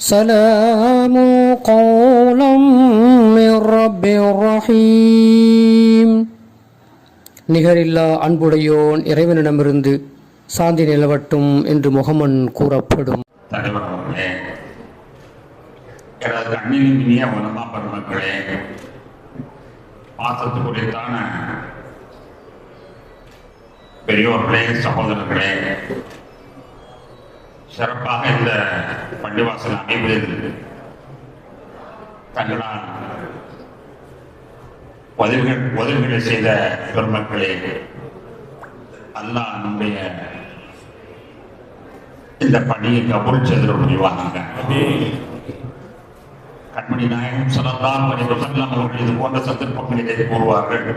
سلام قولا من رب رحيم நிகரில்லா அன்புடையோன் இறைவனிடமிருந்து சாந்தி நிலவட்டும் என்று முகமன் கூறப்படும் தலைவர் அவர்களே எனது கண்ணிலும் இனிய உலமா பெருமக்களே பாசத்துக்குரியத்தான பெரியோர்களே சகோதரர்களே சிறப்பாக இந்த பள்ளிவாசல் அமைப்பில் தங்களால் உதவிகள் உதவிகளை செய்த பெருமக்களே அல்லாஹ் நம்முடைய இந்த பணியை கபூல் செய்து புரிவாங்க கண்மணி நாயகம் சலல்லாம் வசல்லம் அவர்கள் இது போன்ற சந்தர்ப்பங்களிலே கூறுவார்கள்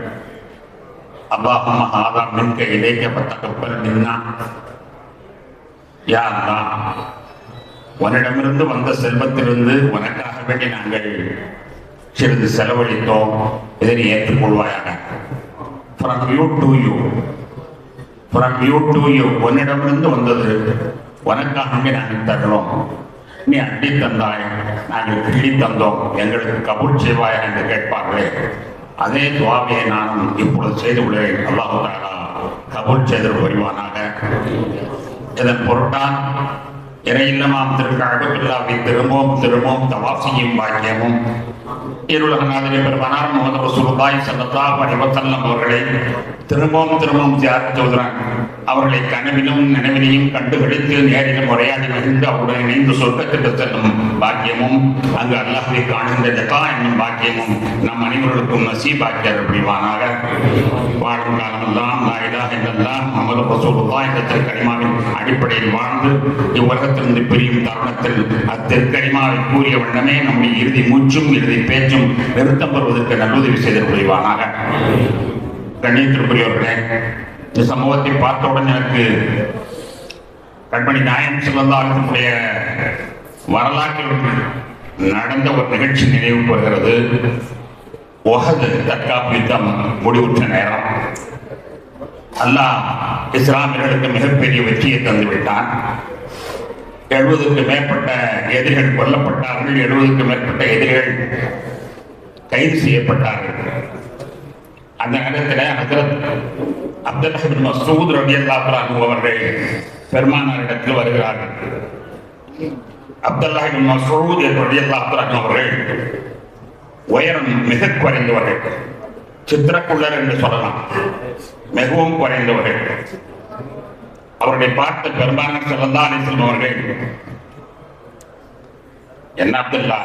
அல்லாஹும் ஆதாம் நிற்க இணைக்கப்பட்ட கப்பல் நின்னா யா உன்னிடமிருந்து வந்த செல்வத்திலிருந்து உனக்காக வேண்டி நாங்கள் சிறிது செலவழித்தோம். இதை நீ ஏற்றுக்கொள்வாயாக. From you to you from you to you உன்னிடமிருந்து வந்தது உனக்காகவே நாங்கள் தருகிறோம். நீ அடி தந்தாய். நாங்கள் கிள்ளி தந்தோம். எங்களுக்கு கபூர் செய்வாயா என்று கேட்பார்களே. அதே துவாமியை நான் இப்பொழுது செய்து உள்ளேன் அல்லாஹு தாலா கபூல் செய்து வருவானாக இதன் பொருட்டால் இறையில்லமாம் திருக்கழகப்பில்லாவை திரும்பவும் திரும்பவும் தவாசியும் பாக்கியமும். இருளகநாதனை பெருமனார் முகமது ரசூலுல்லாஹி ஸல்லல்லாஹு அலைஹி அவர்களை. திரும்பவும் திரும்பவும் தியாகம் சொல்றாங்க. அவர்களை கனவிலும் நினைவிலையும் கண்டுபிடித்து நேரிலும் உரையாடி மகிழ்ந்து அவருடன் இணைந்து சொர்க்கத்திற்கு செல்லும் பாக்கியமும் அங்கு அல்லாஹை காணுகின்ற ஜக்கா என்னும் பாக்கியமும் நம் அனைவர்களுக்கும் நசீபாக்கியர் புரிவானாக. வாழும் காலமெல்லாம் லா இலாஹ இல்லல்லாஹ் முஹம்மது ரசூலுல்லாஹ் என்ற திருக்கரிமாவின் அடிப்படையில் வாழ்ந்து இவ்வுலகத்திலிருந்து பிரியும் தருணத்தில் அத்திருக்கரிமாவை கூறிய வண்ணமே நம்முடைய இறுதி மூச்சும் இறுதி பேச்சும் நிறுத்தம் பெறுவதற்கு நல்லுதவி செய்து புரிவானாக. கண்ணியத்திற்குரியவர்களே இந்த சம்பவத்தை பார்த்தவுடன் எனக்கு கண்மணி நாயம் சிவந்தாளத்தினுடைய வரலாற்றில் நடந்த ஒரு நிகழ்ச்சி நினைவுக்கு வருகிறது. ஒஹது தற்காப்பு யுத்தம் முடிவுற்ற நேரம். அல்லாஹ் இஸ்லாமியர்களுக்கு மிகப்பெரிய வெற்றியை தந்துவிட்டான். எழுபதுக்கு மேற்பட்ட எதிரிகள் கொல்லப்பட்டார்கள் எழுபதுக்கு மேற்பட்ட எதிரிகள் கைது செய்யப்பட்டார்கள். அந்த நேரத்தில் ஹசரத் அப்துல் மசூத் ரபி அல்லாஹு அவர்கள் பெருமானாரிடத்தில் வருகிறார்கள். அப்துல்லாஹிபின் மசூத் ரபி அல்லாஹு அவர்கள் உயரம் மிக குறைந்தவர்கள். சித்திரக்குள்ளர் என்று சொல்லலாம். மிகவும் குறைந்தவர்கள். அவருடைய பார்த்த பெருமானார் செல்லந்தா அலிஸ்லம் அவர்கள் என்ன அப்துல்லா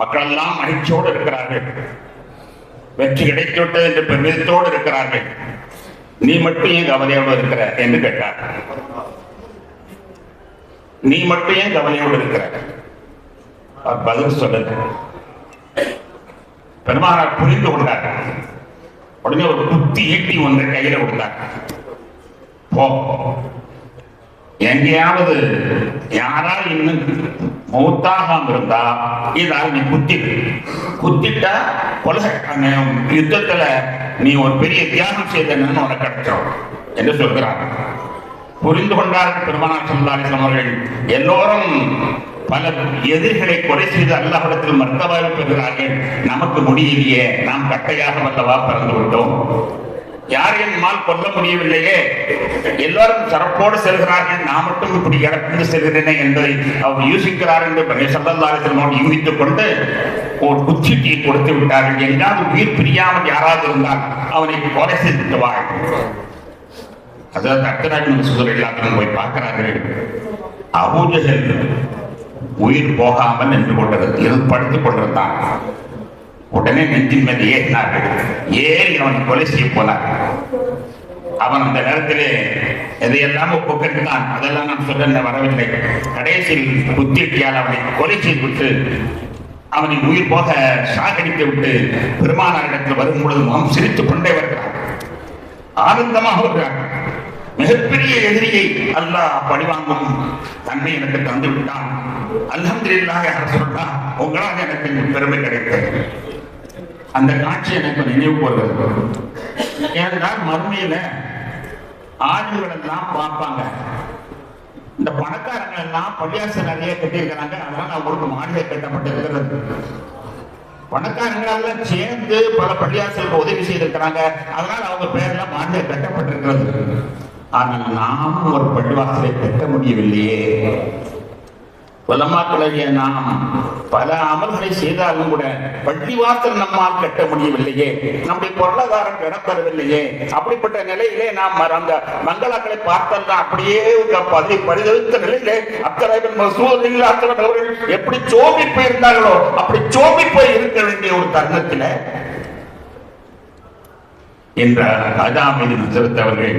மக்கள் எல்லாம் மகிழ்ச்சியோடு இருக்கிறார்கள். வெற்றி கிடைத்துவிட்டது என்று பெருமிதத்தோடு இருக்கிறார்கள். நீ மட்டும் ஏன் கவலையோடு இருக்கிற என்று கேட்டார். நீ மட்டும் ஏன் கவலையோடு இருக்கிற? பதில் சொல்லுங்க பெருமானார் புரிந்து கொண்டார். உடனே ஒரு குத்தி ஈட்டி ஒன்றை கையில கொடுத்தார். போ. எங்கேயாவது யாரால் இன்னும் மௌத்தாகாம இருந்தா இதால் நீ குத்திடு. குத்திட்டா கொலை யுத்தத்துல நீ ஒரு பெரிய தியாகம் செய்தன்னு உனக்கு கிடைச்சிடும் என்று சொல்கிறார். புரிந்து கொண்டார் பெருமானார் சமுதாயம் அவர்கள் எல்லோரும் பல எதிர்களை கொலை செய்து அல்லாஹிடத்தில் மர்த்தவாய் பெறுகிறார்கள். நமக்கு முடியலையே நாம் கட்டையாக வல்லவா பிறந்து விட்டோம். யாரையும் மால் கொல்ல முடியவில்லையே? எல்லாரும் சிறப்போடு செல்கிறார்கள். நான் மட்டும் இப்படி இறந்து செல்கிறேனே என்பதை அவர் யூசிக்கிறார் என்று சம்பந்தாரத்தினோடு யூகித்துக் கொண்டு ஒரு குச்சிட்டியை கொடுத்து விட்டார்கள். எங்காவது உயிர் பிரியாமல் யாராவது இருந்தால் அவனை கொலை செய்து வாழ் அதாவது அர்த்தராஜன் சுதர் எல்லாத்திலும் போய் பார்க்கிறார்கள். அபூஜகல் உயிர் போகாமல் நின்று கொண்டிருந்தது படுத்துக் கொண்டிருந்தான். உடனே நெஞ்சின் மீது ஏறினார்கள். ஏறி அவனை கொலை செய்ய போனார் அவன் அந்த நேரத்திலே எதையெல்லாம் ஒப்புக்கிட்டான் அதெல்லாம் நான் சொல்ல வரவில்லை. கடைசியில் குத்திட்டியால் அவனை கொலை செய்து விட்டு அவனை உயிர் போக சாகடித்து விட்டு பெருமானாரிடத்தில் வரும் பொழுது முகம் சிரித்துக் கொண்டே வருகிறார் ஆனந்தமாக வருகிறார் மிகப்பெரிய எதிரியை அல்லாஹ் பழிவாங்கும் தன்மை எனக்கு தந்து விட்டான் அல்ஹம்துலில்லாஹ் யார் உங்களால் எனக்கு பெருமை கிடைத்தது. அந்த காட்சி எனக்கு நினைவு வருகிறது ஏனென்றால் மறுமையில ஆளுங்கள் எல்லாம் பார்ப்பாங்க. இந்த பணக்காரங்க எல்லாம் பள்ளியாசல் நிறைய கட்டியிருக்கிறாங்க. அதனால அவங்களுக்கு மாளிகை கட்டப்பட்டிருக்கிறது. பணக்காரங்க எல்லாம் சேர்ந்து பல பள்ளியாசலுக்கு உதவி செய்திருக்கிறாங்க. அதனால அவங்க பேர்ல மாளிகை கட்டப்பட்டிருக்கிறது. ஆனால் நாம் ஒரு பள்ளிவாசலை கட்ட முடியவில்லையே. உலமாக்களைய நாம் பல அமல்களை செய்தாலும் கூட பள்ளிவாசல் நம்மால் கட்ட முடியவில்லையே. நம்முடைய பொருளாதாரம் இடம்பெறவில்லையே அப்படிப்பட்ட நிலையிலே நாம் அந்த மங்களாக்களை பார்த்தல்ல அப்படியே பதி பரிதவித்த நிலையிலே அத்தரைவன் மசூதில் அவர்கள் எப்படி சோம்பி போயிருந்தார்களோ அப்படி சோம்பி போய் இருக்க வேண்டிய ஒரு தருணத்தில் என்ற அஜாமீது அவர்கள்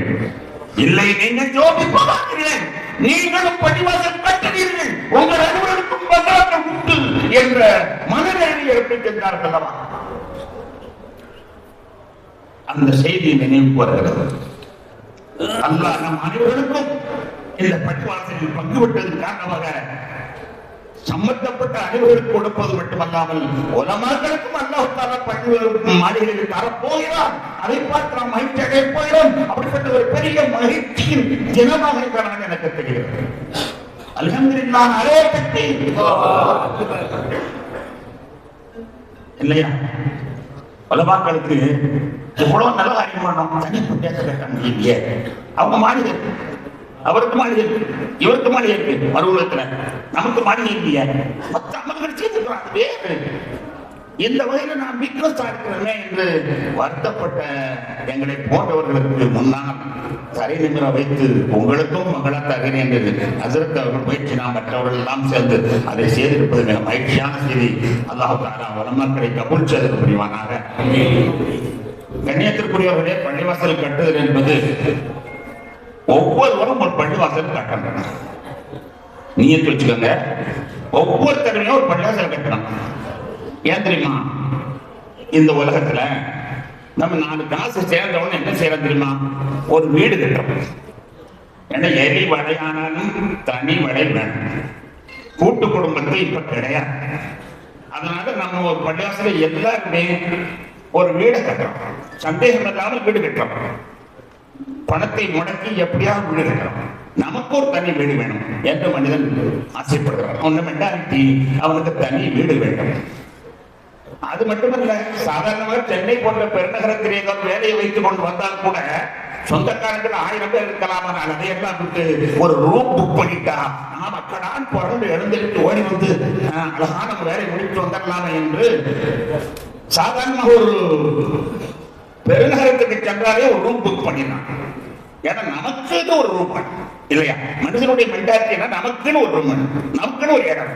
இல்லை நீங்கள் ஜோபி போகிறேன் நீங்களும் பள்ளிவாசல் கட்டுவீர்கள். உங்கள் அனைவருக்கும் வரலாற்று உண்டு என்ற மனநிலையை எப்படி சென்றார்கள் அந்த செய்தி நினைவுக்கு வருகிறது அல்லாஹ் நம் அனைவருக்கும் இந்த பட்டுவாசலில் பங்கு விட்டதன் காரணமாக சம்பந்தப்பட்ட அனைவருக்கு கொடுப்பது மட்டுமல்லாமல் உலமாக்களுக்கும் அல்லாஹால பள்ளி மாளிகையில் தரப்போகிறார் அதை பார்த்து நாம் மகிழ்ச்சி அடையப் போகிறோம். அது ஒரு பெரிய மகிழ்ச்சியின் தினமாக இருக்கிறாங்க எனக்கு தெரிகிறது. அல்ஹம்துலில்லாஹ் அரே கட்டி இல்லையா? பலபாக்களுக்கு எவ்வளவு நல்ல காரியம் பண்ணோம் தனி பிரதேச கட்ட அவங்க மாளிகை அவருக்கு மாளிகை இருக்கு இவருக்கு மாளிகை இருக்கு. மறுபுறத்துல நமக்கு மாளிகை இல்லையா. மற்ற அம்மன் செய்திருக்கிறாங்க வேறு. இந்த வகையில நான் வீக்னஸா இருக்கிறேனே என்று வருத்தப்பட்ட எங்களை போன்றவர்களுக்கு முன்னால் தரை நிமிர வைத்து உங்களுக்கும் மகளா தருகிறேன் என்று அசரத் அவர்கள் முயற்சி நாம் மற்றவர்கள் எல்லாம் சேர்ந்து அதை செய்திருப்பது மிக மகிழ்ச்சியான செய்தி. அல்லாஹாரா வளமக்களை கபுல் செய்தது புரிவானாக. கண்ணியத்திற்குரியவர்களே பள்ளிவாசல் கட்டுதல் என்பது ஒவ்வொருவரும் ஒரு பள்ளிவாசல் கட்டணும். நீயத்து வச்சுக்கோங்க ஒவ்வொரு தடவையும் ஒரு பள்ளிவாசல் கட்டணும். ஏன் தெரியுமா? இந்த உலகத்துல நம்ம நாலு காசு சேர்ந்தவொன்னு என்ன செய்யறோம் தெரியுமா? ஒரு வீடு கட்டுறோம். ஏன்னா எரி வடையானாலும் தனி வடை வேணும். கூட்டு குடும்பத்தை இப்ப கிடையாது. அதனால நம்ம ஒரு பள்ளிவாசல எல்லாருமே ஒரு வீடை கட்டுறோம். சந்தேகம் இல்லாமல் வீடு கட்டுறோம். பணத்தை முடக்கி எப்படியாவது வீடு கட்டுறோம். நமக்கு ஒரு தனி வீடு வேணும். என்ற மனிதன் ஆசைப்படுகிறான்? ஒண்ணு மெண்டாலிட்டி அவனுக்கு தனி வீடு வேண்டும் அது மட்டுமல்ல சாதாரணமாக சென்னை போன்ற பெருநகரத்தில் ஏதாவது வேலையை வைத்துக் கொண்டு வந்தால் கூட சொந்தக்காரர்கள் ஆயிரம் பேர் இருக்கலாம்? ஆனால் அதையெல்லாம் விட்டு ஒரு ரூம் புக் பண்ணிட்டா நாம் அக்கடான் பிறந்து எழுந்திருக்கு ஓடி வந்து அழகான ஒரு வேலை முடித்து வந்துடலாமே என்று சாதாரணமாக ஒரு பெருநகரத்துக்கு சென்றாலே ஒரு ரூம் புக் பண்ணிடலாம். ஏன்னா நமக்கு ஒரு ரூம் இல்லையா? மனுஷனுடைய மென்டாலிட்டி நமக்குன்னு ஒரு ரூம் நமக்குன்னு ஒரு இடம்.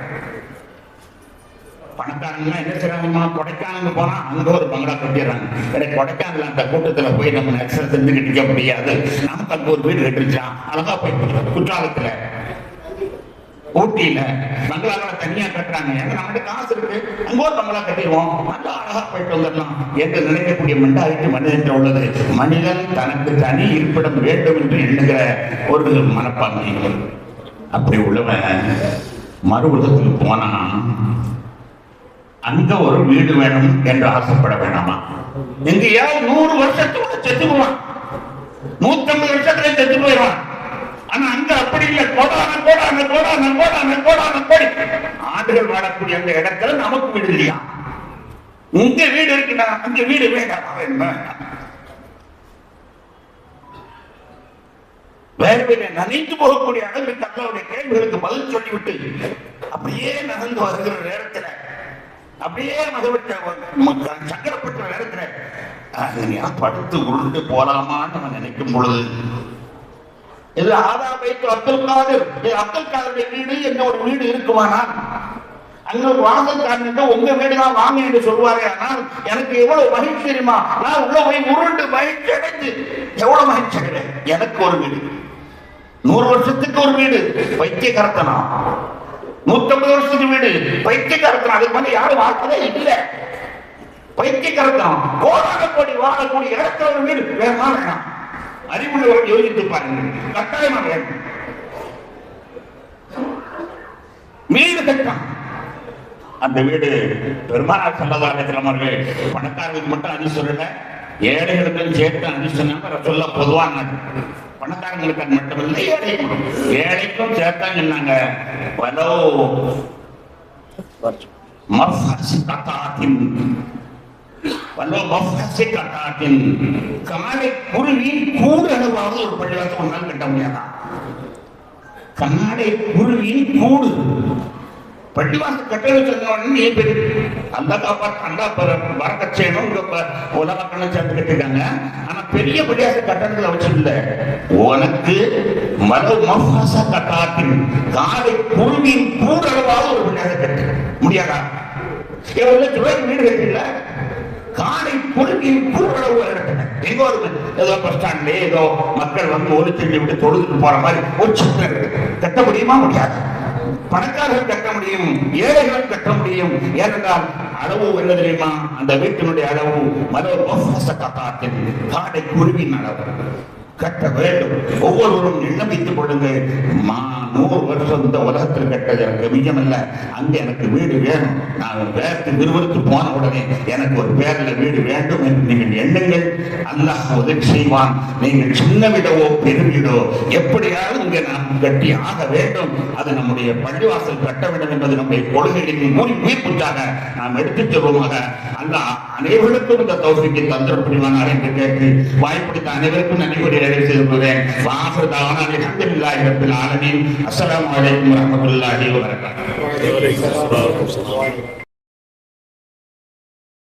பணக்காரங்க என்ன செய்யறாங்கம்மா கொடைக்கானல் போனா அங்க ஒரு பங்களா கட்டிடுறாங்க. எனக்கு கொடைக்கானல் அந்த கூட்டத்துல போய் நம்ம நெக்ஸல் செஞ்சுக்கிட்டு இருக்க முடியாது. நமக்கு அங்க ஒரு வீடு கட்டிருச்சான் அழகா போய் குற்றாலத்துல ஊட்டியில பங்களாக்களை தனியா கட்டுறாங்க. ஏன்னா நம்மகிட்ட காசு இருக்கு. அங்க ஒரு பங்களா கட்டிடுவோம். நல்லா அழகா போயிட்டு வந்துடலாம் என்று நினைக்கக்கூடிய மென்டாலிட்டி மனிதன் உள்ளது. மனிதன் தனக்கு தனி இருப்பிடம் வேண்டும் என்று எண்ணுகிற ஒரு மனப்பான்மை. அப்படி உள்ளவன் மறு உலகத்துக்கு போனா அங்க ஒரு வீடு வேணும் என்று ஆசைப்பட வேண்டாமா எங்கேயாவது நூறு வருஷத்துக்குள்ள செத்து போவான். நூத்தம்பது வருஷத்துல செத்து போயிடுவான். ஆனா அங்க அப்படி இல்லை. கோடான கோடான கோடான கோடான கோடான கோடி. ஆண்டுகள் வாழக்கூடிய அந்த இடத்துல நமக்கு வீடு இல்லையா? உங்க வீடு இருக்குன்னா அங்க வீடு வேண்டாம்? அவன் வேறு வேறு நனைந்து போகக்கூடிய அளவிற்கு அல்லாவுடைய கேள்விகளுக்கு பதில் சொல்லிவிட்டு அப்படியே நகர்ந்து வருகிற நேரத்துல அப்படியே மதவிட்ட சங்கடப்பட்ட நேரத்துல அது நீ படுத்து உருண்டு போலாமான்னு நம்ம நினைக்கும் பொழுது இது ஆதா வைத்து அப்துல் காதர். அப்துல் காதருடைய வீடு என்ன ஒரு வீடு இருக்குமானால் அங்க ஒரு வாசல்காரன் உங்க வீடு தான் வாங்க என்று சொல்வாரே ஆனால் எனக்கு எவ்வளவு மகிழ்ச்சி தெரியுமா? நான் உள்ள போய் உருண்டு மகிழ்ச்சி அடைந்து எவ்வளவு மகிழ்ச்சி அடைவேன் எனக்கு ஒரு வீடு. நூறு வருஷத்துக்கு ஒரு வீடு. வைத்திய கரத்தனா நூத்தம்பது வருஷத்துக்கு வீடு. பைத்திய அதுக்கு மேல யாரும் வாழ்க்கவே இல்லை. பைத்திய கோடான கோடி வாழக்கூடிய இடத்துல ஒரு வீடு. வேகமா வேணாம் அறிவுள்ளவர்கள் யோசித்து பாருங்கள் கட்டாயமா வேணும். வீடு கட்டான் அந்த வீடு பெருமானார் சல்லதாரத்தில் அவர்கள் பணக்காரர்களுக்கு மட்டும் அது சொல்லல ஏழைகளுக்கும் சேர்த்து அது சொன்னாங்க சொல்ல பொதுவாங்க பணக்காரங்களுக்கு அது மட்டுமில்லை ஏழைக்கும் ஏழைக்கும் சேர்த்தான் சொன்னாங்க வலோ மஃபஸ் கதாத்தின் வல்லோ மஃபஸ் கதாத்தின் காலை குருவின் கூடு அளவாவது ஒரு பள்ளிவாசம் ஒன்றால் கட்ட முடியாதான் காடை குருவின் கூடு. பள்ளிவாச கட்டளை சொன்ன உடனே பெரிய அந்த காப்பாற்று அந்த வரக்க செய்யணும் இங்க ப- சேர்த்து கட்டிருக்காங்க ஆனா பெரிய பள்ளிவாச கட்டணங்களை வச்சிருந்த உனக்கு மலோ மஃபாசா கட்டாத்தின் காலை குழுவின் கூடளவாக ஒரு பள்ளிவாசல் கட்டு. முடியாதா? எவ்வளவு லட்சம் ரூபாய்க்கு வீடு கட்டில காலை குழுவின் கூடளவு கட்டின எங்க ஒரு ஏதோ பஸ் ஸ்டாண்ட்ல ஏதோ மக்கள் வந்து ஒரு செஞ்சு விட்டு தொழுதுட்டு போற மாதிரி ஒரு சின்ன கட்ட முடியுமா? முடியாது. பணக்காரர்கள் கட்ட முடியும் ஏழைகள் கட்ட முடியும். ஏனென்றால் அளவு என்ன தெரியுமா? அந்த வீட்டினுடைய அளவு மத கத்தாத்தின் காடை குருவின் அளவு. கட்ட வேண்டும். ஒவ்வொருவரும் எண்ணம் கொள்ளுங்கள். மா நூறு வருஷம் இந்த உலகத்தில் கட்டது எனக்கு மிகமல்ல அங்கே எனக்கு வீடு வேணும். நான் வேர்த்து விறுவிறுத்து போன உடனே எனக்கு ஒரு பேரில் வீடு வேண்டும் என்று நீங்கள் எண்ணுங்கள். அல்லாஹ் உதவி செய்வான். நீங்கள் சின்ன விடவோ பெருவீடோ எப்படியாவது இங்கே நாம் கட்டி ஆக வேண்டும். அது நம்முடைய பள்ளிவாசல் கட்ட வேண்டும் என்பது நம்முடைய கொள்கைகளின் மூலி உயிர்ப்புக்காக நாம் எடுத்துச் செல்வோமாக. அல்லாஹ் அனைவருக்கும் இந்த தௌசிக்கு தந்திர புரிவானார் என்று கேட்டு வாய்ப்பிடித்த அனைவருக்கும் நன்றி கூறுகிறேன். நிறைவு செய்து கொள்கிறேன் வாசல்